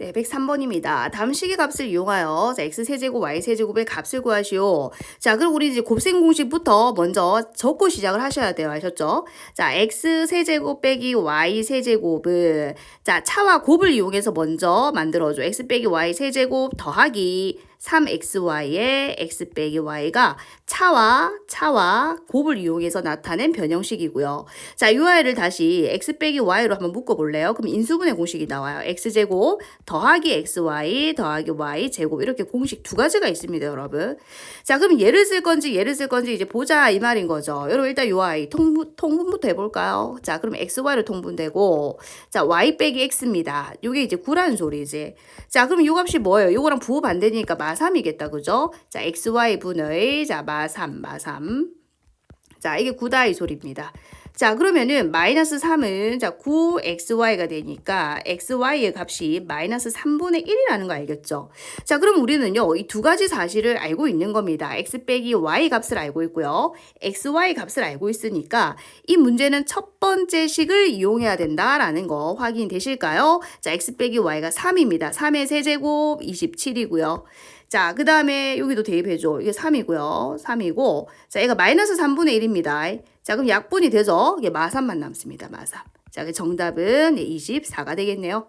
네, 103번입니다. 다음 식의 값을 이용하여 자, x세제곱 y세제곱의 값을 구하시오. 자, 그럼 우리 이제 곱셈 공식부터 먼저 적고 시작을 하셔야 돼요. 아셨죠? 자, x세제곱 빼기 y세제곱을 자, 차와 곱을 이용해서 먼저 만들어줘. x 빼기 y세제곱 더하기 3xy의 x 빼기 y가 차와 차와 곱을 이용해서 나타낸 변형식이고요. 자, 이 a를 다시 x 빼기 y로 한번 묶어 볼래요? 그럼 인수분해 공식이 나와요. x제곱 더하기 xy 더하기 y 제곱 이렇게 공식 두 가지가 있습니다, 여러분. 자, 그럼 얘를 쓸 건지 얘를 쓸 건지 이제 보자 이 말인 거죠. 여러분 일단 요 i 통분, 통분부터 해 볼까요? 자, 그럼 xy로 통분되고 자, y 빼기 x입니다. 요게 이제 9라는 소리지. 자, 그럼 요 값이 뭐예요? 요거랑 부호 반대니까 마3이겠다, 그죠? 자, xy 분의 자, 마3, 마3. 자, 이게 9다 이 소리입니다. 자, 그러면은 마이너스 3은 자, 9xy가 되니까 xy의 값이 마이너스 3분의 1이라는 거 알겠죠? 자, 그럼 우리는요, 이 두 가지 사실을 알고 있는 겁니다. x 빼기 y 값을 알고 있고요. xy 값을 알고 있으니까 이 문제는 첫 번째 식을 이용해야 된다라는 거 확인되실까요? 자, x 빼기 y가 3입니다. 3의 세제곱 27이고요. 자, 그 다음에 여기도 대입해줘. 이게 3이고요. 3이고, 자, 얘가 마이너스 3분의 1입니다. 자, 그럼 약분이 되죠? 이게 마3만 남습니다. 마3. 자, 그 정답은 24가 되겠네요.